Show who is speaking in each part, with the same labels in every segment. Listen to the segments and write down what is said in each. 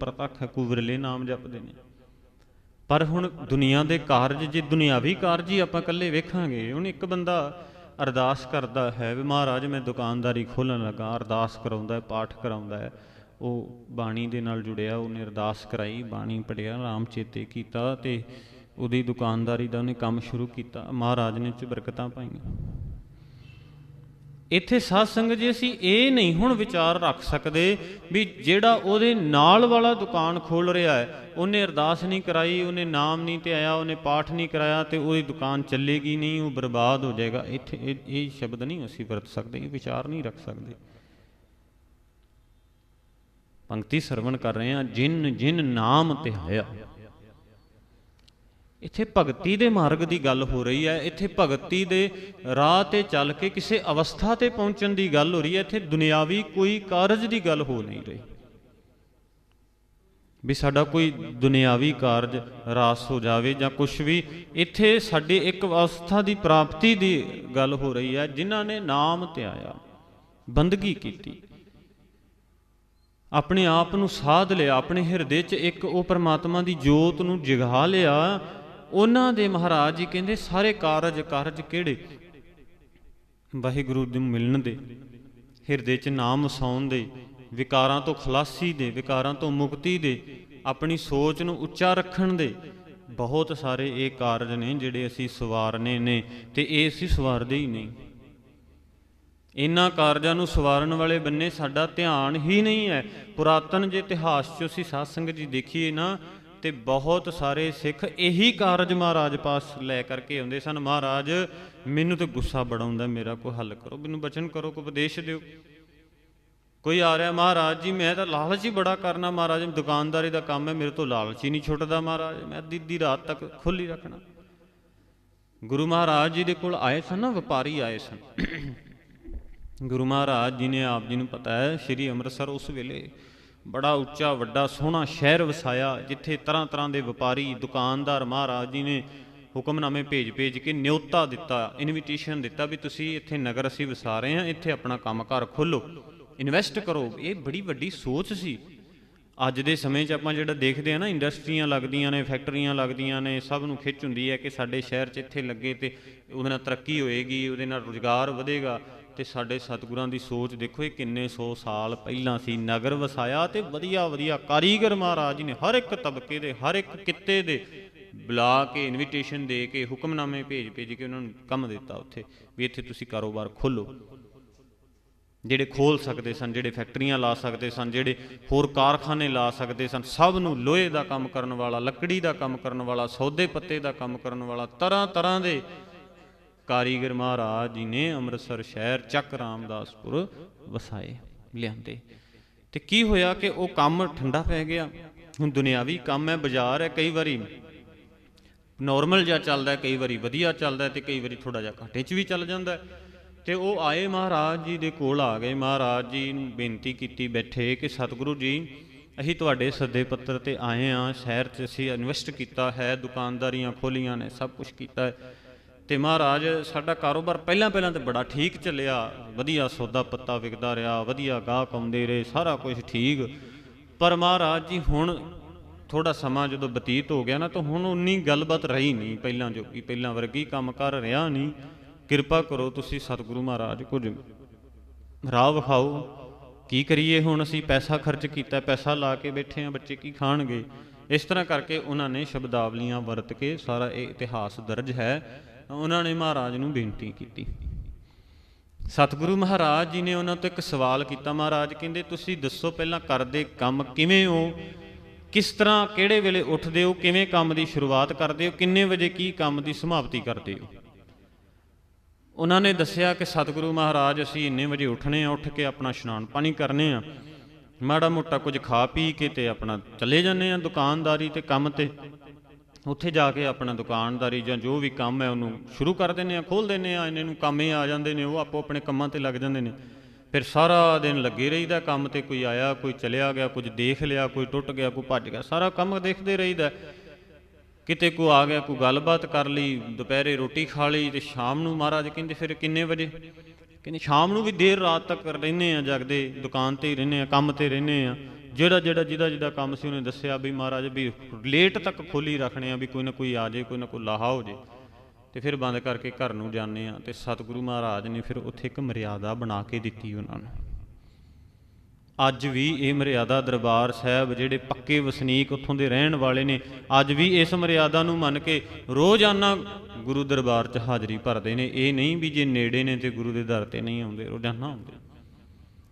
Speaker 1: ਪ੍ਰਤੱਖ ਹੈ ਕੋਈ ਵਿਰਲੇ ਨਾਮ ਜਪਦੇ ਨੇ। ਪਰ ਹੁਣ ਦੁਨੀਆ ਦੇ ਕਾਰਜ, ਜੇ ਦੁਨਿਆਵੀ ਕਾਰਜ ਹੀ ਆਪਾਂ ਇਕੱਲੇ ਵੇਖਾਂਗੇ, ਹੁਣ ਇੱਕ ਬੰਦਾ ਅਰਦਾਸ ਕਰਦਾ ਹੈ ਵੀ ਮਹਾਰਾਜ ਮੈਂ ਦੁਕਾਨਦਾਰੀ ਖੋਲਣ ਲੱਗਾ, ਅਰਦਾਸ ਕਰਾਉਂਦਾ ਹੈ, ਪਾਠ ਕਰਾਉਂਦਾ ਹੈ। ਉਹ ਬਾਣੀ ਦੇ ਨਾਲ ਜੁੜਿਆ, ਉਹਨੇ ਅਰਦਾਸ ਕਰਾਈ, ਬਾਣੀ ਪੜਿਆ ਰਾਮ ਚੇਤੇ ਕੀਤਾ ਤੇ ਉਹਦੀ ਦੁਕਾਨਦਾਰੀ ਦਾ ਉਹਨੇ ਕੰਮ ਸ਼ੁਰੂ ਕੀਤਾ। ਮਹਾਰਾਜ ਨੇ ਚ ਬਰਕਤਾਂ ਪਾਈਆਂ। ਇੱਥੇ ਸਾਧ ਸੰਗਤ ਜੀ ਅਸੀਂ ਇਹ ਨਹੀਂ ਹੁਣ ਵਿਚਾਰ ਰੱਖ ਸਕਦੇ ਵੀ ਜਿਹੜਾ ਉਹਦੇ ਨਾਲ ਵਾਲਾ ਦੁਕਾਨ ਖੋਲ ਰਿਹਾ ਹੈ, ਉਹਨੇ ਅਰਦਾਸ ਨਹੀਂ ਕਰਾਈ, ਉਹਨੇ ਨਾਮ ਨਹੀਂ ਤੇ ਆਇਆ ਉਹਨੇ ਪਾਠ ਨਹੀਂ ਕਰਾਇਆ ਤੇ ਉਹਦੀ ਦੁਕਾਨ ਚੱਲੇਗੀ ਨਹੀਂ, ਉਹ ਬਰਬਾਦ ਹੋ ਜਾਏਗਾ। ਇੱਥੇ ਇਹ ਇਹ ਸ਼ਬਦ ਨਹੀਂ ਅਸੀਂ ਵਰਤ ਸਕਦੇ, ਇਹ ਵਿਚਾਰ ਨਹੀਂ ਰੱਖ ਸਕਦੇ। ਪੰਕਤੀ ਸਰਵਣ ਕਰ ਰਹੇ ਹਾਂ ਜਿਨ ਜਿਨ ਨਾਮ ਧਿਆਇਆ। ਇੱਥੇ ਭਗਤੀ ਦੇ ਮਾਰਗ ਦੀ ਗੱਲ ਹੋ ਰਹੀ ਹੈ, ਇੱਥੇ ਭਗਤੀ ਦੇ ਰਾਹ ਤੇ ਚੱਲ ਕੇ ਕਿਸੇ ਅਵਸਥਾ ਤੇ ਪਹੁੰਚਣ ਦੀ ਗੱਲ ਹੋ ਰਹੀ ਹੈ, ਇੱਥੇ ਦੁਨਿਆਵੀ ਕੋਈ ਕਾਰਜ ਦੀ ਗੱਲ ਹੋ ਨਹੀਂ ਰਹੀ। ਵੀ ਸਾਡਾ ਕੋਈ ਦੁਨਿਆਵੀ ਕਾਰਜ ਰਾਸ ਹੋ ਜਾਵੇ ਜਾਂ ਕੁਝ ਵੀ, ਇੱਥੇ ਸਾਡੇ ਇੱਕ ਅਵਸਥਾ ਦੀ ਪ੍ਰਾਪਤੀ ਦੀ ਗੱਲ ਹੋ ਰਹੀ ਹੈ, ਜਿਨ੍ਹਾਂ ਨੇ ਨਾਮ ਧਿਆਇਆ ਬੰਦਗੀ ਕੀਤੀ। ਆਪਣੇ ਆਪ ਨੂੰ ਸਾਧ ਲਿਆ, ਆਪਣੇ ਹਿਰਦੇ 'ਚ ਇੱਕ ਉਹ ਪਰਮਾਤਮਾ ਦੀ ਜੋਤ ਨੂੰ ਜਗਾ ਲਿਆ ਉਹਨਾਂ ਦੇ ਮਹਾਰਾਜ ਜੀ ਕਹਿੰਦੇ, ਸਾਰੇ ਕਾਰਜ ਕਾਰਜ ਕਿਹੜੇ? ਵਾਹਿਗੁਰੂ ਦੇ ਮਿਲਣ ਦੇ, ਹਿਰਦੇ 'ਚ ਨਾਮ ਵਸਾਉਣ ਦੇ, ਵਿਕਾਰਾਂ ਤੋਂ ਖਲਾਸੀ ਦੇ, ਵਿਕਾਰਾਂ ਤੋਂ ਮੁਕਤੀ ਦੇ, ਆਪਣੀ ਸੋਚ ਨੂੰ ਉੱਚਾ ਰੱਖਣ ਦੇ, ਬਹੁਤ ਸਾਰੇ ਇਹ ਕਾਰਜ ਨੇ ਜਿਹੜੇ ਅਸੀਂ ਸਵਾਰਨੇ ਨੇ ਤੇ ਇਹ ਅਸੀਂ ਸਵਾਰਦੇ ਹੀ ਨਹੀਂ। ਇਨ੍ਹਾਂ ਕਾਰਜਾਂ ਨੂੰ ਸਵਾਰਨ ਵਾਲੇ ਬੰਨੇ ਸਾਡਾ ਧਿਆਨ ਹੀ ਨਹੀਂ ਹੈ। ਪੁਰਾਤਨ ਜੇ ਇਤਿਹਾਸ 'ਚ ਅਸੀਂ ਸਾਧ ਸੰਗਤ ਜੀ ਦੇਖੀਏ ਨਾ ਤੇ ਬਹੁਤ ਸਾਰੇ ਸਿੱਖ ਇਹੀ ਕਾਰਜ ਮਹਾਰਾਜ ਪਾਸ ਲੈ ਕਰਕੇ ਆਉਂਦੇ ਸਨ। ਮਹਾਰਾਜ, ਮੈਨੂੰ ਤੇ ਗੁੱਸਾ ਬੜਾ ਆਉਂਦਾ, ਮੇਰਾ ਕੋਈ ਹੱਲ ਕਰੋ, ਮੈਨੂੰ ਬਚਨ ਕਰੋ, ਕੋਈ ਉਪਦੇਸ਼ ਦਿਓ। ਕੋਈ ਆ ਰਿਹਾ, ਮਹਾਰਾਜ ਜੀ, ਮੈਂ ਤਾਂ ਲਾਲਚ ਹੀ ਬੜਾ ਕਰਨਾ, ਮਹਾਰਾਜ, ਦੁਕਾਨਦਾਰੀ ਦਾ ਕੰਮ ਹੈ, ਮੇਰੇ ਤੋਂ ਲਾਲਚ ਹੀ ਨਹੀਂ ਛੁੱਟਦਾ, ਮਹਾਰਾਜ, ਮੈਂ ਅੱਧੀ ਅੱਧੀ ਰਾਤ ਤੱਕ ਖੁੱਲੀ ਰੱਖਣਾ। ਗੁਰੂ ਮਹਾਰਾਜ ਜੀ ਦੇ ਕੋਲ ਆਏ ਸਨ ਨਾ, ਵਪਾਰੀ ਆਏ ਸਨ। ਗੁਰੂ ਮਹਾਰਾਜ ਜੀ ਨੇ ਆਪ ਜੀ ਨੂੰ ਪਤਾ ਹੈ, ਸ੍ਰੀ ਅੰਮ੍ਰਿਤਸਰ ਉਸ ਵੇਲੇ ਬੜਾ ਉੱਚਾ, ਵੱਡਾ, ਸੋਹਣਾ ਸ਼ਹਿਰ ਵਸਾਇਆ, ਜਿੱਥੇ ਤਰ੍ਹਾਂ ਤਰ੍ਹਾਂ ਦੇ ਵਪਾਰੀ, ਦੁਕਾਨਦਾਰ, ਮਹਾਰਾਜ ਜੀ ਨੇ ਹੁਕਮਨਾਮੇ ਭੇਜ-ਭੇਜ ਕੇ ਨਿਉਤਾ ਦਿੱਤਾ ਇਨਵੀਟੇਸ਼ਨ ਦਿੱਤਾ ਵੀ ਤੁਸੀਂ ਇੱਥੇ ਨਗਰ ਅਸੀਂ ਵਸਾ ਰਹੇ ਹਾਂ, ਇੱਥੇ ਆਪਣਾ ਕੰਮਕਾਰ ਖੋਲੋ ਇਨਵੈਸਟ ਕਰੋ। ਇਹ ਬੜੀ ਵੱਡੀ ਸੋਚ ਸੀ। ਅੱਜ ਦੇ ਸਮੇਂ 'ਚ ਆਪਾਂ ਜਿਹੜਾ ਦੇਖਦੇ ਆ ਨਾ ਇੰਡਸਟਰੀਆਂ ਲੱਗਦੀਆਂ ਨੇ ਫੈਕਟਰੀਆਂ ਲੱਗਦੀਆਂ ਨੇ, ਸਭ ਨੂੰ ਖਿੱਚ ਹੁੰਦੀ ਹੈ ਕਿ ਸਾਡੇ ਸ਼ਹਿਰ 'ਚ ਇੱਥੇ ਲੱਗੇ ਤੇ ਉਹਦੇ ਨਾਲ ਤਰੱਕੀ ਹੋਏਗੀ, ਉਹਦੇ ਨਾਲ ਰੁਜ਼ਗਾਰ ਵਧੇਗਾ। ਤੇ ਸਾਡੇ ਸਤਿਗੁਰਾਂ ਦੀ ਸੋਚ ਦੇਖੋ ਇਹ ਕਿੰਨੇ ਸੌ ਸਾਲ ਪਹਿਲਾਂ ਸੀ, ਨਗਰ ਵਸਾਇਆ ਤੇ ਵਧੀਆ ਵਧੀਆ ਕਾਰੀਗਰ ਮਹਾਰਾਜ ਜੀ ਨੇ ਹਰ ਇੱਕ ਤਬਕੇ ਦੇ, ਹਰ ਇੱਕ ਕਿੱਤੇ ਦੇ ਬੁਲਾ ਕੇ ਇਨਵੀਟੇਸ਼ਨ ਦੇ ਕੇ ਹੁਕਮਨਾਮੇ ਭੇਜ ਭੇਜ ਕੇ ਉਹਨਾਂ ਨੂੰ ਕੰਮ ਦਿੱਤਾ ਉੱਥੇ, ਵੀ ਇੱਥੇ ਤੁਸੀਂ ਕਾਰੋਬਾਰ ਖੋਲੋ ਜਿਹੜੇ ਖੋਲ ਸਕਦੇ ਸਨ, ਜਿਹੜੇ ਫੈਕਟਰੀਆਂ ਲਾ ਸਕਦੇ ਸਨ, ਜਿਹੜੇ ਹੋਰ ਕਾਰਖਾਨੇ ਲਾ ਸਕਦੇ ਸਨ, ਸਭ ਨੂੰ ਲੋਹੇ ਦਾ ਕੰਮ ਕਰਨ ਵਾਲਾ, ਲੱਕੜੀ ਦਾ ਕੰਮ ਕਰਨ ਵਾਲਾ, ਸੌਦੇ ਪੱਤੇ ਦਾ ਕੰਮ ਕਰਨ ਵਾਲਾ, ਤਰ੍ਹਾਂ ਤਰ੍ਹਾਂ ਦੇ ਕਾਰੀਗਰ ਮਹਾਰਾਜ ਜੀ ਨੇ ਅੰਮ੍ਰਿਤਸਰ ਸ਼ਹਿਰ ਚੱਕ ਰਾਮਦਾਸਪੁਰ ਵਸਾਏ, ਲਿਆਂਦੇ। ਤੇ ਕੀ ਹੋਇਆ ਕਿ ਉਹ ਕੰਮ ਠੰਡਾ ਪੈ ਗਿਆ? ਹੁਣ ਦੁਨਿਆਵੀ ਕੰਮ ਹੈ, ਬਾਜ਼ਾਰ ਹੈ, ਕਈ ਵਾਰੀ ਨਾਰਮਲ ਜਿਹਾ ਚੱਲਦਾ ਕਈ ਵਾਰੀ ਵਧੀਆ ਚੱਲਦਾ ਹੈ ਤੇ ਕਈ ਵਾਰੀ ਥੋੜਾ ਜਿਹਾ ਘਾਟੇ 'ਚ ਵੀ ਚੱਲ ਜਾਂਦਾ ਹੈ। ਤੇ ਉਹ ਆਏ ਮਹਾਰਾਜ ਜੀ ਦੇ ਕੋਲ ਆ ਗਏ। ਮਹਾਰਾਜ ਜੀ ਨੂੰ ਬੇਨਤੀ ਕੀਤੀ ਬੈਠੇ ਕਿ ਸਤਿਗੁਰੂ ਜੀ, ਅਸੀਂ ਤੁਹਾਡੇ ਸੱਦੇ ਪੱਤਰ ਤੇ ਆਏ ਆ ਸ਼ਹਿਰ 'ਚ ਅਸੀਂ ਇਨਵੈਸਟ ਕੀਤਾ ਹੈ, ਦੁਕਾਨਦਾਰੀਆਂ ਖੋਲੀਆਂ ਨੇ, ਸਭ ਕੁਝ ਕੀਤਾ ਹੈ। ਤੇ ਮਹਾਰਾਜ, ਸਾਡਾ ਕਾਰੋਬਾਰ ਪਹਿਲਾਂ ਪਹਿਲਾਂ ਤੇ ਬੜਾ ਠੀਕ ਚੱਲਿਆ। ਵਧੀਆ ਸੌਦਾ ਪੱਤਾ ਵਿਕਦਾ ਰਿਹਾ, ਵਧੀਆ ਗਾਹਕ ਆਉਂਦੇ ਰਹੇ, ਸਾਰਾ ਕੁਝ ਠੀਕ। ਪਰ ਮਹਾਰਾਜ ਜੀ, ਹੁਣ ਥੋੜਾ ਸਮਾਂ ਜਦੋਂ ਬਤੀਤ ਹੋ ਗਿਆ ਨਾ, ਤਾਂ ਹੁਣ ਉਨੀ ਗੱਲਬਾਤ ਰਹੀ ਨਹੀਂ ਪਹਿਲਾਂ ਜੋ ਕਿ ਪਹਿਲਾਂ ਵਰਗੀ ਕੰਮ ਕਰ ਰਿਹਾ ਨਹੀਂ। ਕਿਰਪਾ ਕਰੋ ਤੁਸੀਂ ਸਤਿਗੁਰੂ ਮਹਾਰਾਜ, ਕੁਝ ਰਾਹ ਵਿਖਾਓ। ਕੀ ਕਰੀਏ ਹੁਣ ਅਸੀਂ? ਪੈਸਾ ਖਰਚ ਕੀਤਾ, ਪੈਸਾ ਲਾ ਕੇ ਬੈਠੇ ਆ ਬੱਚੇ ਕੀ ਖਾਣਗੇ? ਇਸ ਤਰ੍ਹਾਂ ਕਰਕੇ ਉਹਨਾਂ ਨੇ ਸ਼ਬਦਾਵਲੀਆਂ ਵਰਤ ਕੇ ਸਾਰਾ ਇਹ ਇਤਿਹਾਸ ਦਰਜ ਹੈ। ਉਹਨਾਂ ਨੇ ਮਹਾਰਾਜ ਨੂੰ ਬੇਨਤੀ ਕੀਤੀ। ਸਤਿਗੁਰੂ ਮਹਾਰਾਜ ਜੀ ਨੇ ਉਹਨਾਂ ਤੋਂ ਇੱਕ ਸਵਾਲ ਕੀਤਾ, ਮਹਾਰਾਜ ਕਹਿੰਦੇ, ਤੁਸੀਂ ਦੱਸੋ ਪਹਿਲਾਂ ਕਰਦੇ ਕੰਮ ਕਿਵੇਂ ਹੋ? ਕਿਸ ਤਰ੍ਹਾਂ, ਕਿਹੜੇ ਵੇਲੇ ਉੱਠਦੇ ਹੋ? ਕਿਵੇਂ ਕੰਮ ਦੀ ਸ਼ੁਰੂਆਤ ਕਰਦੇ ਹੋ? ਕਿੰਨੇ ਵਜੇ ਕੀ ਕੰਮ ਦੀ ਸਮਾਪਤੀ ਕਰਦੇ ਹੋ? ਉਹਨਾਂ ਨੇ ਦੱਸਿਆ ਕਿ ਸਤਿਗੁਰੂ ਮਹਾਰਾਜ, ਅਸੀਂ ਇੰਨੇ ਵਜੇ ਉੱਠਣੇ ਆ, ਉੱਠ ਕੇ ਆਪਣਾ ਇਸ਼ਨਾਨ ਪਾਣੀ ਕਰਨੇ ਆ। ਮਾੜਾ ਮੋਟਾ ਕੁਝ ਖਾ ਪੀ ਕੇ ਤੇ ਆਪਣਾ ਚਲੇ ਜਾਂਦੇ ਆ ਦੁਕਾਨਦਾਰੀ ਤੇ ਕੰਮ ਤੇ। ਉੱਥੇ ਜਾ ਕੇ ਆਪਣਾ ਦੁਕਾਨਦਾਰੀ ਜਾਂ ਜੋ ਵੀ ਕੰਮ ਹੈ ਉਹਨੂੰ ਸ਼ੁਰੂ ਕਰ ਦਿੰਦੇ ਆ ਖੋਲ ਦਿੰਦੇ ਆ ਇਹਨਾਂ ਨੂੰ ਕੰਮੇ ਆ ਜਾਂਦੇ ਨੇ, ਉਹ ਆਪੋ ਆਪਣੇ ਕੰਮਾਂ ਤੇ ਲੱਗ ਜਾਂਦੇ ਨੇ। ਫਿਰ ਸਾਰਾ ਦਿਨ ਲੱਗੇ ਰਹੀਦਾ, ਕੰਮ ਤੇ ਕੋਈ ਆਇਆ, ਕੋਈ ਚਲਿਆ ਗਿਆ, ਕੁਝ ਦੇਖ ਲਿਆ, ਕੋਈ ਟੁੱਟ ਗਿਆ, ਕੋਈ ਭੱਜ ਗਿਆ, ਸਾਰਾ ਕੰਮ ਦੇਖਦੇ ਰਹੀਦਾ। ਕਿਤੇ ਕੋ ਆ ਗਿਆ, ਕੋਈ ਗੱਲਬਾਤ ਕਰ ਲਈ, ਦੁਪਹਿਰੇ ਰੋਟੀ ਖਾ ਲਈ ਤੇ ਸ਼ਾਮ ਨੂੰ ਮਹਾਰਾਜ ਕਹਿੰਦੇ, ਫਿਰ ਕਿੰਨੇ ਵਜੇ? ਕਹਿੰਦੇ, ਸ਼ਾਮ ਨੂੰ ਵੀ ਦੇਰ ਰਾਤ ਤੱਕ ਰਹਿੰਦੇ ਆ ਜਗਦੇ ਦੁਕਾਨ ਤੇ ਹੀ ਰਹਿੰਦੇ ਆ ਕੰਮ ਤੇ ਰਹਿੰਦੇ ਆ ਜਿਹੜਾ ਜਿਹੜਾ, ਜਿਹਦਾ ਜਿਹਦਾ ਕੰਮ ਸੀ ਉਹਨੇ ਦੱਸਿਆ ਵੀ ਮਹਾਰਾਜ ਵੀ ਲੇਟ ਤੱਕ ਖੋਲੀ ਰੱਖਣੇ ਆ, ਵੀ ਕੋਈ ਨਾ ਕੋਈ ਆ ਜੇ, ਕੋਈ ਨਾ ਕੋਈ ਲਾਹਾ ਹੋ ਜੇ। ਤੇ ਫਿਰ ਬੰਦ ਕਰਕੇ ਘਰ ਨੂੰ ਜਾਂਦੇ ਆ ਤੇ ਸਤਿਗੁਰੂ ਮਹਾਰਾਜ ਨੇ ਫਿਰ ਉੱਥੇ ਇੱਕ ਮਰਿਆਦਾ ਬਣਾ ਕੇ ਦਿੱਤੀ ਉਹਨਾਂ ਨੂੰ। ਅੱਜ ਵੀ ਇਹ ਮਰਿਆਦਾ ਦਰਬਾਰ ਸਾਹਿਬ ਜਿਹੜੇ ਪੱਕੇ ਵਸਨੀਕ ਉੱਥੋਂ ਦੇ ਰਹਿਣ ਵਾਲੇ ਨੇ, ਅੱਜ ਵੀ ਇਸ ਮਰਿਆਦਾ ਨੂੰ ਮੰਨ ਕੇ ਰੋਜ਼ਾਨਾ ਗੁਰੂ ਦਰਬਾਰ 'ਚ ਹਾਜ਼ਰੀ ਭਰਦੇ ਨੇ। ਇਹ ਨਹੀਂ ਵੀ ਜੇ ਨੇੜੇ ਨੇ ਤੇ ਗੁਰੂ ਦੇ ਦਰ ਤੇ ਨਹੀਂ ਆਉਂਦੇ, ਰੋਜ਼ਾਨਾ ਆਉਂਦੇ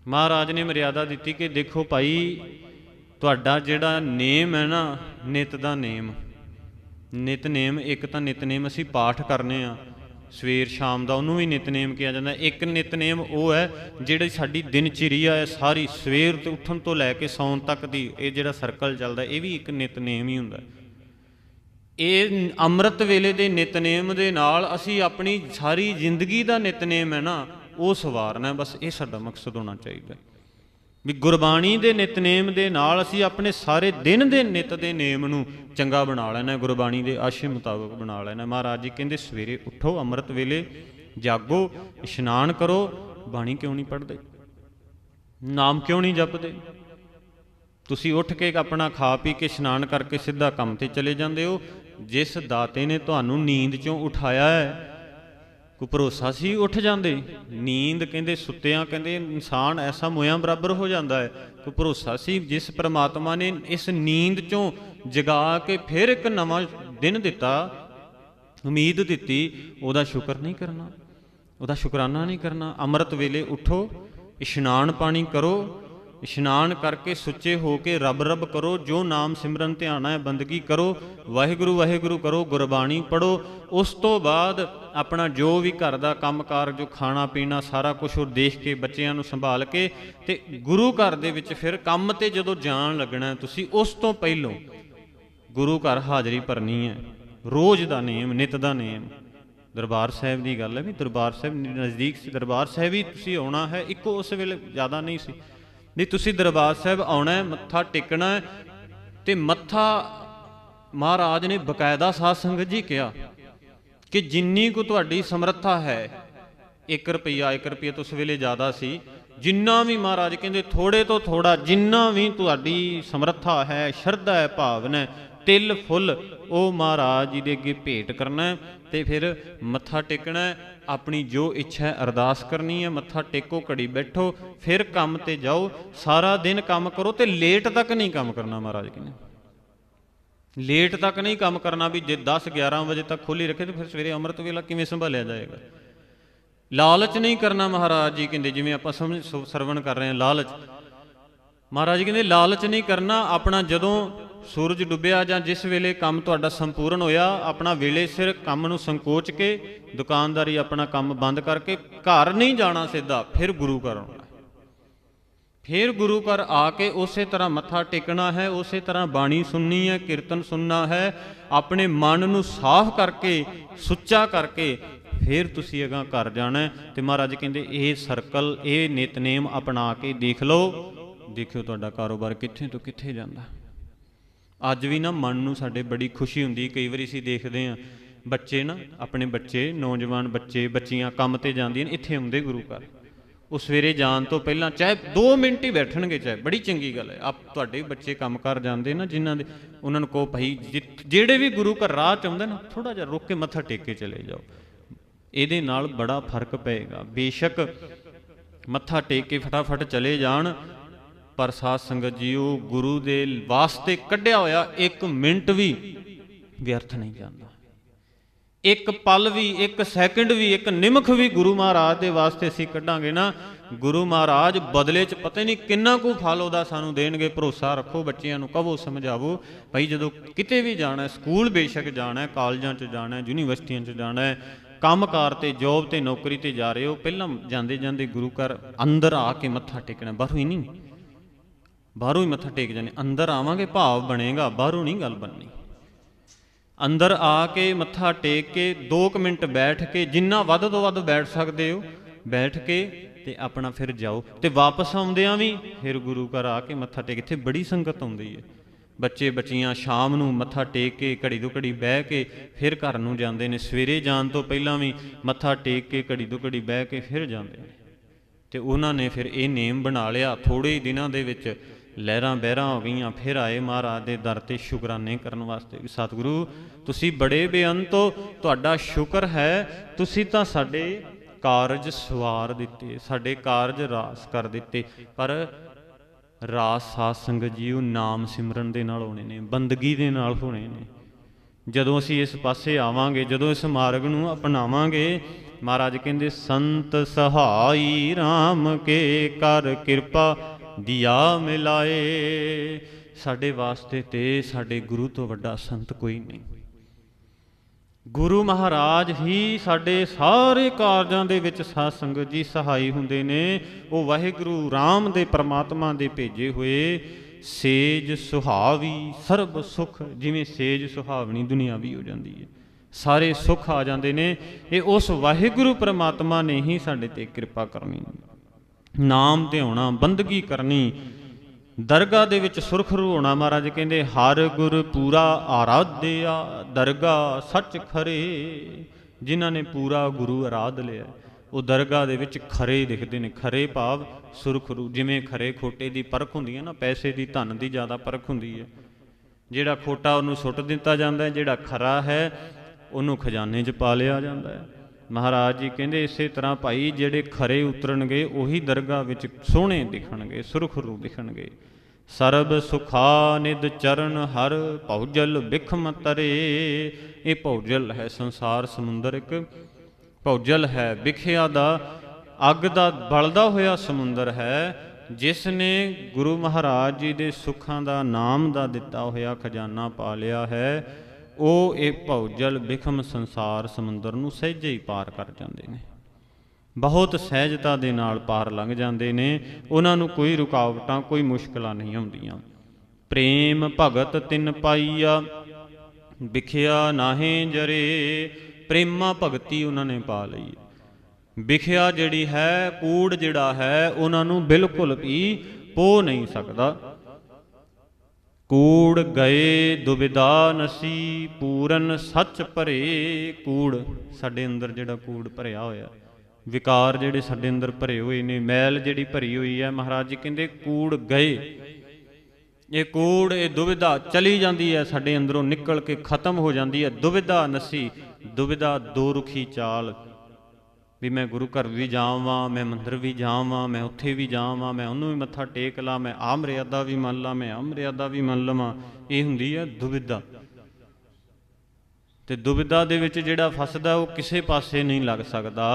Speaker 1: ਮਹਾਰਾਜ ਨੇ ਮਰਿਆਦਾ ਦਿੱਤੀ ਕਿ ਦੇਖੋ ਭਾਈ, ਤੁਹਾਡਾ ਜਿਹੜਾ ਨੇਮ ਹੈ ਨਾ, ਨਿਤ ਦਾ ਨੇਮ। ਨਿਤਨੇਮ ਇੱਕ ਤਾਂ ਨਿਤਨੇਮ ਅਸੀਂ ਪਾਠ ਕਰਨੇ ਆ। ਸਵੇਰ ਸ਼ਾਮ ਦਾ ਉਹਨੂੰ ਵੀ ਨਿਤਨੇਮ ਕਿਹਾ ਜਾਂਦਾ। ਇੱਕ ਨਿਤਨੇਮ ਉਹ ਹੈ ਜਿਹੜੀ ਸਾਡੀ ਦਿਨਚਰਿਆ ਹੈ ਸਾਰੀ ਸਵੇਰ ਤੋਂ ਉੱਠਣ ਤੋਂ ਲੈ ਕੇ ਸੌਣ ਤੱਕ ਦੀ ਇਹ ਜਿਹੜਾ ਸਰਕਲ ਚੱਲਦਾ, ਇਹ ਵੀ ਇੱਕ ਨਿਤਨੇਮ ਹੀ ਹੁੰਦਾ। ਇਹ ਅੰਮ੍ਰਿਤ ਵੇਲੇ ਦੇ ਨਿਤਨੇਮ ਦੇ ਨਾਲ ਅਸੀਂ ਆਪਣੀ ਸਾਰੀ ਜ਼ਿੰਦਗੀ ਦਾ ਨਿਤਨੇਮ ਹੈ ਨਾ, ਉਹ ਸਵਾਰਨਾ ਬਸ ਇਹ ਸਾਡਾ ਮਕਸਦ ਹੋਣਾ ਚਾਹੀਦਾ। ਵੀ ਗੁਰਬਾਣੀ ਦੇ ਨਿਤਨੇਮ ਦੇ ਨਾਲ ਅਸੀਂ ਆਪਣੇ ਸਾਰੇ ਦਿਨ ਦੇ ਨਿਤ ਦੇ ਨੇਮ ਨੂੰ ਚੰਗਾ ਬਣਾ ਲੈਣਾ, ਗੁਰਬਾਣੀ ਦੇ ਆਸ਼ੇ ਮੁਤਾਬਕ ਬਣਾ ਲੈਣਾ। ਮਹਾਰਾਜ ਜੀ ਕਹਿੰਦੇ, ਸਵੇਰੇ ਉੱਠੋ, ਅੰਮ੍ਰਿਤ ਵੇਲੇ ਜਾਗੋ, ਇਸ਼ਨਾਨ ਕਰੋ, ਬਾਣੀ ਕਿਉਂ ਨਹੀਂ ਪੜ੍ਹਦੇ? ਨਾਮ ਕਿਉਂ ਨਹੀਂ ਜਪਦੇ? ਤੁਸੀਂ ਉੱਠ ਕੇ ਆਪਣਾ ਖਾ ਪੀ ਕੇ ਇਸ਼ਨਾਨ ਕਰਕੇ ਸਿੱਧਾ ਕੰਮ ਤੇ ਚਲੇ ਜਾਂਦੇ ਹੋ। ਜਿਸ ਦਾਤੇ ਨੇ ਤੁਹਾਨੂੰ ਨੀਂਦ ਚੋਂ ਉਠਾਇਆ ਹੈ ਕੋਈ ਭਰੋਸਾ ਸੀ ਉੱਠ ਜਾਂਦੇ? ਨੀਂਦ ਕਹਿੰਦੇ, ਸੁੱਤਿਆਂ ਕਹਿੰਦੇ, ਇਨਸਾਨ ਐਸਾ ਮੋਇਆ ਬਰਾਬਰ ਹੋ ਜਾਂਦਾ ਹੈ। ਕੋਈ ਭਰੋਸਾ ਸੀ ਜਿਸ ਪ੍ਰਮਾਤਮਾ ਨੇ ਇਸ ਨੀਂਦ ਚੋਂ ਜਗਾ ਕੇ ਫਿਰ ਇੱਕ ਨਵਾਂ ਦਿਨ ਦਿੱਤਾ, ਉਮੀਦ ਦਿੱਤੀ, ਉਹਦਾ ਸ਼ੁਕਰ ਨਹੀਂ ਕਰਨਾ। ਉਹਦਾ ਸ਼ੁਕਰਾਨਾ ਨਹੀਂ ਕਰਨਾ। ਅੰਮ੍ਰਿਤ ਵੇਲੇ ਉਠੋ, ਇਸ਼ਨਾਨ ਪਾਣੀ ਕਰੋ, ਇਸ਼ਨਾਨ ਕਰਕੇ ਸੁੱਚੇ ਹੋ ਕੇ ਰੱਬ ਰੱਬ ਕਰੋ, ਜੋ ਨਾਮ ਸਿਮਰਨ ਧਿਆਨ ਹੈ ਬੰਦਗੀ ਕਰੋ, ਵਾਹਿਗੁਰੂ ਵਾਹਿਗੁਰੂ ਕਰੋ, ਗੁਰਬਾਣੀ ਪੜੋ ਉਸ ਤੋਂ ਬਾਅਦ ਆਪਣਾ ਜੋ ਵੀ ਘਰ ਦਾ ਕੰਮਕਾਰ, ਜੋ ਖਾਣਾ ਪੀਣਾ, ਸਾਰਾ ਕੁਝ ਉਹ ਦੇਖ ਕੇ ਬੱਚਿਆਂ ਨੂੰ ਸੰਭਾਲ ਕੇ ਤੇ ਗੁਰੂ ਘਰ ਦੇ ਵਿੱਚ ਫਿਰ ਕੰਮ ਤੇ ਜਦੋਂ ਜਾਣ ਲੱਗਣਾ, ਤੁਸੀਂ ਉਸ ਤੋਂ ਪਹਿਲੋਂ ਗੁਰੂ ਘਰ ਹਾਜ਼ਰੀ ਭਰਨੀ ਹੈ। ਰੋਜ਼ ਦਾ ਨੇਮ, ਨਿਤ ਦਾ ਨੇਮ। ਦਰਬਾਰ ਸਾਹਿਬ ਦੀ ਗੱਲ ਹੈ ਵੀ ਦਰਬਾਰ ਸਾਹਿਬ ਨਜ਼ਦੀਕ ਸੀ, ਦਰਬਾਰ ਸਾਹਿਬ ਹੀ ਤੁਸੀਂ ਆਉਣਾ ਹੈ, ਇੱਕੋ ਉਸ ਵੇਲੇ ਜ਼ਿਆਦਾ ਨਹੀਂ ਸੀ। ਨਹੀਂ ਤੁਸੀਂ ਦਰਬਾਰ ਸਾਹਿਬ ਆਉਣਾ ਹੈ, ਮੱਥਾ ਟੇਕਣਾ ਹੈ ਤੇ ਮੱਥਾ ਮਹਾਰਾਜ ਨੇ ਬਕਾਇਦਾ ਸਾਧ ਸੰਗਤ ਜੀ ਕਿਹਾ ਕਿ ਜਿੰਨੀ ਕੁ ਤੁਹਾਡੀ ਸਮਰੱਥਾ ਹੈ 1 ਰੁਪਿਆ 1 ਰੁਪਿਆ ਤੋਂ ਉਸ ਵੇਲੇ ਜ਼ਿਆਦਾ ਸੀ, ਜਿੰਨਾ ਵੀ ਮਹਾਰਾਜ ਕਹਿੰਦੇ ਥੋੜੇ ਤੋਂ ਥੋੜਾ ਜਿੰਨਾ ਵੀ ਤੁਹਾਡੀ ਸਮਰੱਥਾ ਹੈ, ਸ਼ਰਧਾ ਹੈ ਭਾਵਨਾ ਹੈ ਤਿਲ, ਫੁੱਲ, ਉਹ ਮਹਾਰਾਜ ਜੀ ਦੇ ਅੱਗੇ ਭੇਟ ਕਰਨਾ ਹੈ ਤੇ ਫਿਰ ਮੱਥਾ ਟੇਕਣਾ ਆਪਣੀ ਜੋ ਇੱਛਾ ਹੈ ਅਰਦਾਸ ਕਰਨੀ ਹੈ, ਮੱਥਾ ਟੇਕੋ, ਘੜੀ ਬੈਠੋ, ਫਿਰ ਕੰਮ ਤੇ ਜਾਓ, ਸਾਰਾ ਦਿਨ ਕੰਮ ਕਰੋ ਤੇ ਲੇਟ ਤੱਕ ਨਹੀਂ ਕੰਮ ਕਰਨਾ ਮਹਾਰਾਜ ਕਹਿੰਦੇ। ਲੇਟ ਤੱਕ ਨਹੀਂ ਕੰਮ ਕਰਨਾ ਵੀ ਜੇ 10 11 ਵਜੇ ਤੱਕ ਖੋਲੀ ਰੱਖੇ ਤੇ ਫਿਰ ਸਵੇਰੇ ਅੰਮ੍ਰਿਤ ਵੇਲਾ ਕਿਵੇਂ ਸੰਭਾਲਿਆ ਜਾਏਗਾ? ਲਾਲਚ ਨਹੀਂ ਕਰਨਾ ਮਹਾਰਾਜ ਜੀ, ਕਹਿੰਦੇ ਜਿਵੇਂ ਆਪਾਂ ਸਮਝ ਸੁ- ਸਰਵਣ ਕਰ ਰਹੇ ਹਾਂ ਲਾਲਚ। ਮਹਾਰਾਜ ਜੀ ਕਹਿੰਦੇ ਲਾਲਚ ਨਹੀਂ ਕਰਨਾ, ਆਪਣਾ ਜਦੋਂ ਸੂਰਜ ਡੁੱਬਿਆ ਜਾਂ ਜਿਸ ਵੇਲੇ ਕੰਮ ਤੁਹਾਡਾ ਸੰਪੂਰਨ ਹੋਇਆ, ਆਪਣਾ ਵੇਲੇ ਸਿਰ ਕੰਮ ਨੂੰ ਸੰਕੋਚ ਕੇ ਦੁਕਾਨਦਾਰੀ ਆਪਣਾ ਕੰਮ ਬੰਦ ਕਰਕੇ ਘਰ ਨਹੀਂ ਜਾਣਾ ਸਿੱਧਾ, ਫਿਰ ਗੁਰੂ ਘਰ ਆਉਣਾ। ਫਿਰ ਗੁਰੂ ਘਰ ਆ ਕੇ ਉਸੇ ਤਰ੍ਹਾਂ ਮੱਥਾ ਟੇਕਣਾ ਹੈ, ਉਸੇ ਤਰ੍ਹਾਂ ਬਾਣੀ ਸੁਣਨੀ ਹੈ, ਕੀਰਤਨ ਸੁਣਨਾ ਹੈ, ਆਪਣੇ ਮਨ ਨੂੰ ਸਾਫ਼ ਕਰਕੇ, ਸੁੱਚਾ ਕਰਕੇ ਫਿਰ ਤੁਸੀਂ ਅਗਾਂ ਘਰ ਜਾਣਾ ਹੈ। ਤੇ ਮਹਾਰਾਜ ਕਹਿੰਦੇ, ਇਹ ਸਰਕਲ, ਇਹ ਨਿਤਨੇਮ ਅਪਣਾ ਕੇ ਦੇਖ ਲਓ। ਦੇਖਿਓ ਤੁਹਾਡਾ ਕਾਰੋਬਾਰ ਕਿੱਥੇ ਤੋਂ ਕਿੱਥੇ ਜਾਂਦਾ ਅੱਜ ਵੀ ਨਾ ਮਨ ਨੂੰ ਸਾਡੇ ਬੜੀ ਖੁਸ਼ੀ ਹੁੰਦੀ ਕਈ ਵਾਰੀ ਅਸੀਂ ਦੇਖਦੇ ਹਾਂ, ਬੱਚੇ ਨਾ, ਆਪਣੇ ਬੱਚੇ, ਨੌਜਵਾਨ ਬੱਚੇ, ਬੱਚੀਆਂ ਕੰਮ ਤੇ ਜਾਂਦੀਆਂ ਨੇ, ਇੱਥੇ ਆਉਂਦੇ ਗੁਰੂ ਘਰ। ਉਹ ਸਵੇਰੇ ਜਾਣ ਤੋਂ ਪਹਿਲਾਂ ਚਾਹੇ 2 ਮਿੰਟ ਹੀ ਬੈਠਣਗੇ ਚਾਹੇ, ਬੜੀ ਚੰਗੀ ਗੱਲ ਹੈ। ਆਪ ਤੁਹਾਡੇ ਬੱਚੇ ਕੰਮ ਕਰ ਜਾਂਦੇ ਨਾ ਜਿਨ੍ਹਾਂ ਦੇ, ਉਹਨਾਂ ਨੂੰ ਕਹੋ ਭਾਈ ਜਿ- ਜਿਹੜੇ ਵੀ ਗੁਰੂ ਘਰ ਰਾਹ ਚ ਆਉਂਦੇ ਨਾ ਥੋੜਾ ਜਿਹਾ ਰੁਕ ਕੇ ਮੱਥਾ ਟੇਕ ਕੇ ਚਲੇ ਜਾਓ। ਇਹਦੇ ਨਾਲ ਬੜਾ ਫ਼ਰਕ ਪਏਗਾ। ਬੇਸ਼ੱਕ ਮੱਥਾ ਟੇਕ ਕੇ ਫਟਾਫਟ ਚਲੇ ਜਾਣ, ਪਰ ਸਾਧ ਸੰਗਤ ਜੀਓ, ਗੁਰੂ ਦੇ ਵਾਸਤੇ ਕੱਢਿਆ ਹੋਇਆ ਇੱਕ ਮਿੰਟ ਵੀ ਵਿਅਰਥ ਨਹੀਂ ਜਾਂਦਾ। ਇੱਕ ਪਲ ਵੀ, ਇੱਕ ਸੈਕਿੰਡ ਵੀ, ਇੱਕ ਨਿਮਖ ਵੀ ਗੁਰੂ ਮਹਾਰਾਜ ਦੇ ਵਾਸਤੇ ਅਸੀਂ ਕੱਢਾਂਗੇ ਨਾ। ਗੁਰੂ ਮਹਾਰਾਜ ਬਦਲੇ 'ਚ ਪਤਾ ਨਹੀਂ ਕਿੰਨਾ ਕੁ ਫਲ ਉਹਦਾ ਸਾਨੂੰ ਦੇਣਗੇ। ਭਰੋਸਾ ਰੱਖੋ ਬੱਚਿਆਂ ਨੂੰ ਕਹੋ ਸਮਝਾਵੋ। ਭਾਈ ਜਦੋਂ ਕਿਤੇ ਵੀ ਜਾਣਾ ਸਕੂਲ ਬੇਸ਼ੱਕ ਜਾਣਾ ਕਾਲਜਾਂ 'ਚ ਜਾਣਾ ਯੂਨੀਵਰਸਿਟੀਆਂ 'ਚ ਜਾਣਾ ਹੈ, ਕੰਮਕਾਰ ਤੇ, ਜੌਬ ਤੇ, ਨੌਕਰੀ ਤੇ ਜਾ ਰਹੇ ਹੋ, ਪਹਿਲਾਂ ਜਾਂਦੇ ਜਾਂਦੇ ਗੁਰੂ ਘਰ ਅੰਦਰ ਆ ਕੇ ਮੱਥਾ ਟੇਕਣਾ, ਬਾਹਰੋਂ ਹੀ ਨਹੀਂ। ਬਾਹਰੋਂ ਹੀ ਮੱਥਾ ਟੇਕ ਜਾਂਦੇ, ਅੰਦਰ ਆਵਾਂਗੇ, ਭਾਵ ਬਣੇਗਾ, ਬਾਹਰੋਂ ਨਹੀਂ ਗੱਲ ਬਣਨੀ। ਅੰਦਰ ਆ ਕੇ ਮੱਥਾ ਟੇਕ ਕੇ 2 ਮਿੰਟ ਬੈਠ ਕੇ ਜਿੰਨਾ ਵੱਧ ਤੋਂ ਵੱਧ ਬੈਠ ਸਕਦੇ ਹੋ, ਬੈਠ ਕੇ ਤੇ ਆਪਣਾ ਫਿਰ ਜਾਓ। ਤੇ ਵਾਪਸ ਆਉਂਦਿਆਂ ਵੀ ਫਿਰ ਗੁਰੂ ਘਰ ਆ ਕੇ ਮੱਥਾ ਟੇਕ ਇੱਥੇ ਬੜੀ ਸੰਗਤ ਆਉਂਦੀ ਹੈ। ਬੱਚੇ ਬੱਚੀਆਂ ਸ਼ਾਮ ਨੂੰ ਮੱਥਾ ਟੇਕ ਕੇ ਘੜੀ ਤੋਂ ਘੜੀ ਬਹਿ ਕੇ ਫਿਰ ਘਰ ਨੂੰ ਜਾਂਦੇ ਨੇ। ਸਵੇਰੇ ਜਾਣ ਤੋਂ ਪਹਿਲਾਂ ਵੀ ਮੱਥਾ ਟੇਕ ਕੇ ਘੜੀ ਤੋਂ ਘੜੀ ਬਹਿ ਕੇ ਫਿਰ ਜਾਂਦੇ ਨੇ। ਤੇ ਉਹਨਾਂ ਨੇ ਫਿਰ ਇਹ ਨੇਮ ਬਣਾ ਲਿਆ। ਥੋੜੇ ਹੀ ਦਿਨਾਂ ਦੇ ਵਿੱਚ ਲਹਿਰਾਂ ਬਹਿਰਾਂ ਹੋ ਗਈਆਂ ਫਿਰ ਆਏ ਮਹਾਰਾਜ ਦੇ ਦਰ ਤੇ ਸ਼ੁਕਰਾਨੇ ਕਰਨ ਵਾਸਤੇ। ਵੀ ਸਤਿਗੁਰੂ, ਤੁਸੀਂ ਬੜੇ ਬੇਅੰਤ ਹੋ, ਤੁਹਾਡਾ ਸ਼ੁਕਰ ਹੈ, ਤੁਸੀਂ ਤਾਂ ਸਾਡੇ ਕਾਰਜ ਸਵਾਰ ਦਿੱਤੇ, ਸਾਡੇ ਕਾਰਜ ਰਾਸ ਕਰ ਦਿੱਤੇ, ਪਰ ਰਾਸ ਸਾਧ ਸੰਗਤ ਜੀ ਉਹ ਨਾਮ ਸਿਮਰਨ ਦੇ ਨਾਲ ਹੋਣੇ ਨੇ, ਬੰਦਗੀ ਦੇ ਨਾਲ ਹੋਣੇ ਨੇ। ਜਦੋਂ ਅਸੀਂ ਇਸ ਪਾਸੇ ਆਵਾਂਗੇ, ਜਦੋਂ ਇਸ ਮਾਰਗ ਨੂੰ ਅਪਣਾਵਾਂਗੇ, ਮਹਾਰਾਜ ਕਹਿੰਦੇ, ਸੰਤ ਸਹਾਈ RAM ਕੇ ਕਰ ਕਿਰਪਾ ਦਿਆ ਮਿਲਾਏ। ਸਾਡੇ ਵਾਸਤੇ ਤੇ ਸਾਡੇ ਗੁਰੂ ਤੋਂ ਵੱਡਾ ਸੰਤ ਕੋਈ ਨਹੀਂ। ਗੁਰੂ ਮਹਾਰਾਜ ਹੀ ਸਾਡੇ ਸਾਰੇ ਕਾਰਜਾਂ ਦੇ ਵਿੱਚ ਸਾਧ ਸੰਗਤ ਜੀ ਸਹਾਈ ਹੁੰਦੇ ਨੇ। ਉਹ ਵਾਹਿਗੁਰੂ RAM ਦੇ ਪ੍ਰਮਾਤਮਾ ਦੇ ਭੇਜੇ ਹੋਏ। ਸੇਜ ਸੁਹਾਵੀ, ਸਰਬ ਸੁਖ, ਜਿਵੇਂ ਸੇਜ ਸੁਹਾਵਣੀ ਦੁਨੀਆ ਵੀ ਹੋ ਜਾਂਦੀ ਹੈ। ਸਾਰੇ ਸੁਖ ਆ ਜਾਂਦੇ ਨੇ। ਇਹ ਉਸ ਵਾਹਿਗੁਰੂ ਪ੍ਰਮਾਤਮਾ ਨੇ ਹੀ ਸਾਡੇ ਤੇ ਕਿਰਪਾ ਕਰਨੀ ਨਾਮ ਧਿਆਉਣਾ ਬੰਦਗੀ ਕਰਨੀ। ਦਰਗਾਹ ਦੇ ਵਿੱਚ ਸੁਰਖਰੂ ਹੋਣਾ ਮਹਾਰਾਜ ਕਹਿੰਦੇ, ਹਰ ਗੁਰ ਪੂਰਾ ਆਰਾਧਿਆ, ਦਰਗਾਹ ਸੱਚ ਖਰੇ। ਜਿਨ੍ਹਾਂ ਨੇ ਪੂਰਾ ਗੁਰੂ ਆਰਾਧ ਲਿਆ, ਉਹ ਦਰਗਾਹ ਦੇ ਵਿੱਚ ਖਰੇ ਦਿਖਦੇ ਨੇ। ਖਰੇ ਭਾਵ ਸੁਰਖਰੂ ਜਿਵੇਂ ਖਰੇ ਖੋਟੇ ਦੀ ਪਰਖ ਹੁੰਦੀ ਹੈ ਨਾ, ਪੈਸੇ ਦੀ, ਧਨ ਦੀ ਜ਼ਿਆਦਾ ਪਰਖ ਹੁੰਦੀ ਹੈ। ਜਿਹੜਾ ਖੋਟਾ ਉਹਨੂੰ ਸੁੱਟ ਦਿੱਤਾ ਜਾਂਦਾ ਹੈ, ਜਿਹੜਾ ਖਰਾ ਹੈ, ਉਹਨੂੰ ਖਜ਼ਾਨੇ 'ਚ ਪਾ ਲਿਆ ਜਾਂਦਾ ਹੈ। ਮਹਾਰਾਜ ਜੀ ਕਹਿੰਦੇ ਇਸੇ ਤਰ੍ਹਾਂ ਭਾਈ ਜਿਹੜੇ ਖਰੇ ਉਤਰਨਗੇ, ਉਹੀ ਦਰਗਾਹ ਵਿੱਚ ਸੋਹਣੇ ਦਿਖਣਗੇ, ਸੁਰਖਰੂ ਦਿਖਣਗੇ। ਸਰਬ ਸੁਖਾ ਨਿਦ ਚਰਨ ਹਰ ਭੌਜਲ ਬਿਖਮ ਤਰੇ। ਇਹ ਭੌਜਲ ਹੈ ਸੰਸਾਰ ਸਮੁੰਦਰ ਇੱਕ ਭੌਜਲ ਹੈ ਵਿਖਿਆ ਦਾ, ਅੱਗ ਦਾ ਬਲਦਾ ਹੋਇਆ ਸਮੁੰਦਰ ਹੈ, ਜਿਸ ਨੇ ਗੁਰੂ ਮਹਾਰਾਜ ਜੀ ਦੇ ਸੁੱਖਾਂ ਦਾ ਨਾਮ ਦਾ ਦਿੱਤਾ ਹੋਇਆ ਖਜ਼ਾਨਾ ਪਾ ਲਿਆ ਹੈ। ਉਹ ਇਹ ਭੌਜਲ ਵਿਖਮ ਸੰਸਾਰ ਸਮੁੰਦਰ ਨੂੰ ਸਹਿਜੇ ਹੀ ਪਾਰ ਕਰ ਜਾਂਦੇ ਨੇ। ਬਹੁਤ ਸਹਿਜਤਾ ਦੇ ਨਾਲ ਪਾਰ ਲੰਘ ਜਾਂਦੇ ਨੇ। ਉਹਨਾਂ ਨੂੰ ਕੋਈ ਰੁਕਾਵਟਾਂ, ਕੋਈ ਮੁਸ਼ਕਲਾਂ ਨਹੀਂ ਆਉਂਦੀਆਂ। ਪ੍ਰੇਮ ਭਗਤ ਤਿੰਨ ਪਾਈਆ, ਵਿਖਿਆ ਨਾਹੇ ਜਰੇ, ਪ੍ਰੇਮਾ ਭਗਤੀ ਉਹਨਾਂ ਨੇ ਪਾ ਲਈ। ਵਿਖਿਆ ਜਿਹੜੀ ਹੈ, ਕੂੜ ਜਿਹੜਾ ਹੈ, ਉਹਨਾਂ ਨੂੰ ਬਿਲਕੁਲ ਵੀ ਪੋ ਨਹੀਂ ਸਕਦਾ। ਕੂੜ ਗਏ ਦੁਬਿਦਾ ਨਸੀ, ਪੂਰਨ ਸੱਚ ਭਰੇ ਕੂੜ। ਸਾਡੇ ਅੰਦਰ ਜਿਹੜਾ ਕੂੜ ਭਰਿਆ ਹੋਇਆ, ਵਿਕਾਰ ਜਿਹੜੇ ਸਾਡੇ ਅੰਦਰ ਭਰੇ ਹੋਏ ਨੇ, ਮੈਲ ਜਿਹੜੀ ਭਰੀ ਹੋਈ ਹੈ, ਮਹਾਰਾਜ ਜੀ ਕਹਿੰਦੇ ਕੂੜ ਗਏ। ਇਹ ਕੂੜ, ਇਹ ਦੁਬਿਧਾ ਚਲੀ ਜਾਂਦੀ ਹੈ, ਸਾਡੇ ਅੰਦਰੋਂ ਨਿਕਲ ਕੇ ਖਤਮ ਹੋ ਜਾਂਦੀ ਹੈ। ਦੁਬਿਧਾ ਨਸੀ, ਦੁਬਿਧਾ ਦੋ ਰੁਖੀ ਚਾਲ। ਵੀ ਮੈਂ ਗੁਰੂ ਘਰ ਵੀ ਜਾਵਾਂ, ਮੈਂ ਮੰਦਰ ਵੀ ਜਾਵਾਂ, ਮੈਂ ਉੱਥੇ ਵੀ ਜਾਵਾਂ, ਮੈਂ ਉਹਨੂੰ ਵੀ ਮੱਥਾ ਟੇਕ ਲਾਂ, ਮੈਂ ਆਹ ਮਰਿਆਦਾ ਵੀ ਮੰਨ ਲਾਂ, ਮੈਂ ਆ ਮਰਿਆਦਾ ਵੀ ਮੰਨ ਲਵਾਂ। ਇਹ ਹੁੰਦੀ ਹੈ ਦੁਬਿਧਾ ਤੇ ਦੁਬਿਧਾ ਦੇ ਵਿੱਚ ਜਿਹੜਾ ਫਸਦਾ ਉਹ ਕਿਸੇ ਪਾਸੇ ਨਹੀਂ ਲੱਗ ਸਕਦਾ।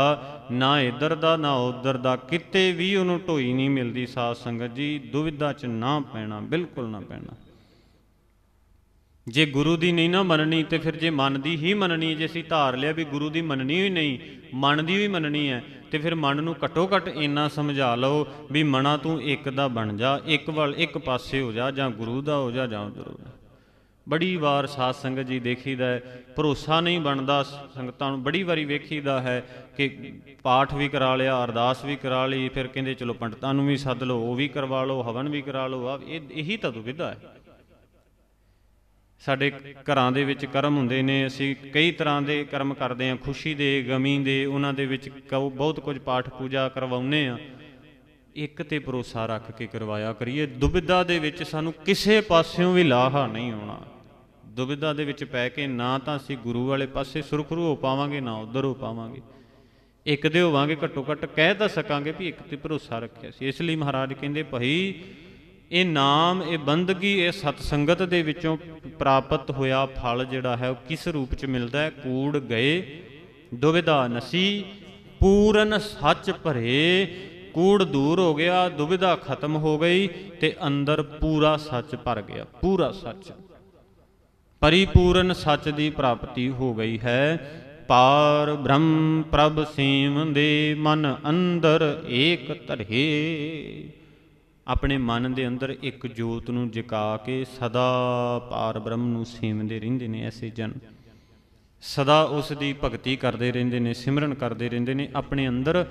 Speaker 1: ਨਾ ਇੱਧਰ ਦਾ, ਨਾ ਉੱਧਰ ਦਾ। ਕਿਤੇ ਵੀ ਉਹਨੂੰ ਢੋਈ ਨਹੀਂ ਮਿਲਦੀ ਸਾਧ ਸੰਗਤ ਜੀ। ਦੁਬਿਧਾ 'ਚ ਨਾ ਪੈਣਾ, ਬਿਲਕੁਲ ਨਾ ਪੈਣਾ। ਜੇ ਗੁਰੂ ਦੀ ਨਹੀਂ ਨਾ ਮੰਨਣੀ, ਤੇ ਫਿਰ ਜੇ ਮਨ ਦੀ ਹੀ ਮੰਨਣੀ ਜੇ ਅਸੀਂ ਧਾਰ ਲਿਆ ਵੀ ਗੁਰੂ ਦੀ ਮੰਨਣੀ ਹੀ ਨਹੀਂ, ਮਨ ਦੀ ਵੀ ਮੰਨਣੀ ਹੈ, ਤੇ ਫਿਰ ਮਨ ਨੂੰ ਘੱਟੋ ਘੱਟ ਇੰਨਾ ਸਮਝਾ ਲਓ ਵੀ ਮਨਾ ਤੂੰ ਇੱਕ ਦਾ ਬਣ ਜਾ, ਇੱਕ ਵੱਲ ਇੱਕ ਪਾਸੇ ਹੋ ਜਾ, ਜਾਂ ਗੁਰੂ ਦਾ ਹੋ ਜਾ, ਜਾਂ ਉਧਰ ਹੋ ਬੜੀ ਵਾਰ ਸਾਧ ਸੰਗਤ ਜੀ ਦੇਖੀਦਾ ਹੈ, ਭਰੋਸਾ ਨਹੀਂ ਬਣਦਾ, ਸੰਗਤਾਂ ਨੂੰ ਬੜੀ ਵਾਰੀ ਵੇਖੀਦਾ ਹੈ ਕਿ ਪਾਠ ਵੀ ਕਰਾ ਲਿਆ, ਅਰਦਾਸ ਵੀ ਕਰਾ ਲਈ, ਫਿਰ ਕਹਿੰਦੇ ਚਲੋ ਪੰਡਤਾਂ ਨੂੰ ਵੀ ਸੱਦ ਲਓ, ਉਹ ਵੀ ਕਰਵਾ ਲਓ, ਹਵਨ ਵੀ ਕਰਾ ਲਓ ਆ ਇਹ ਇਹੀ ਤਾਂ ਦੁਵਿਧਾ ਹੈ। ਸਾਡੇ ਘਰਾਂ ਦੇ ਵਿੱਚ ਕਰਮ ਹੁੰਦੇ ਨੇ, ਅਸੀਂ ਕਈ ਤਰ੍ਹਾਂ ਦੇ ਕਰਮ ਕਰਦੇ ਹਾਂ, ਖੁਸ਼ੀ ਦੇ, ਗਮੀ ਦੇ, ਉਹਨਾਂ ਦੇ ਵਿੱਚ ਕਉ, ਬਹੁਤ ਕੁਝ ਪਾਠ ਪੂਜਾ ਕਰਵਾਉਨੇ ਆ ਇੱਕ ਤੇ ਭਰੋਸਾ ਰੱਖ ਕੇ ਕਰਵਾਇਆ ਕਰੀਏ, ਦੁਬਿਧਾ ਦੇ ਵਿੱਚ ਸਾਨੂੰ ਕਿਸੇ ਪਾਸਿਓਂ ਵੀ ਲਾਹਾ ਨਹੀਂ ਹੋਣਾ ਦੁਬਿਧਾ ਦੇ ਵਿੱਚ ਪੈ ਕੇ ਨਾ ਤਾਂ ਅਸੀਂ ਗੁਰੂ ਵਾਲੇ ਪਾਸੇ ਸੁਰਖਰੂ ਹੋ ਪਾਵਾਂਗੇ, ਨਾ ਉਧਰ ਹੋ ਪਾਵਾਂਗੇ। ਇੱਕ ਦੇ ਹੋਵਾਂਗੇ ਘੱਟੋ ਘੱਟ ਕਹਿ ਤਾਂ ਸਕਾਂਗੇ ਵੀ ਇੱਕ ਤੇ ਭਰੋਸਾ ਰੱਖਿਆ ਸੀ। ਇਸ ਲਈ ਮਹਾਰਾਜ ਕਹਿੰਦੇ, ਭਈ ਇਹ ਨਾਮ, ਇਹ ਬੰਦਗੀ, ਇਹ ਸਤ ਸੰਗਤ ਦੇ ਵਿੱਚੋਂ ਪ੍ਰਾਪਤ ਹੋਇਆ ਫਲ ਜਿਹੜਾ ਹੈ, ਉਹ ਕਿਸ ਰੂਪ ਚ ਮਿਲਦਾ ਹੈ? ਕੂੜ, ਗਏ ਦੁਬਿਧਾ ਨਸੀ, ਪੂਰਨ ਸੱਚ ਭਰੇ। ਕੂੜ ਦੂਰ ਹੋ ਗਿਆ ਦੁਬਿਧਾ ਖਤਮ ਹੋ ਗਈ ਤੇ ਅੰਦਰ ਪੂਰਾ ਸੱਚ ਭਰ ਗਿਆ, ਪੂਰਾ ਸੱਚ। ਪਰਿਪੂਰਨ ਸੱਚ ਦੀ ਪ੍ਰਾਪਤੀ ਹੋ ਗਈ ਹੈ। ਪਾਰ ਬ੍ਰਹਮ ਪ੍ਰਭ ਸੇਵ ਦੇ ਮਨ ਅੰਦਰ ਏਕ ਧਰੇ। ਆਪਣੇ ਮਨ ਦੇ ਅੰਦਰ ਇੱਕ ਜੋਤ ਨੂੰ ਜਗਾ ਕੇ ਸਦਾ ਪਾਰ ਬ੍ਰਹਮ ਨੂੰ ਸੇਵਦੇ ਰਹਿੰਦੇ ਨੇ ਐਸੇ ਜਨ। ਸਦਾ ਉਸ ਦੀ ਭਗਤੀ ਕਰਦੇ ਰਹਿੰਦੇ ਨੇ, ਸਿਮਰਨ ਕਰਦੇ ਰਹਿੰਦੇ ਨੇ, ਆਪਣੇ ਅੰਦਰ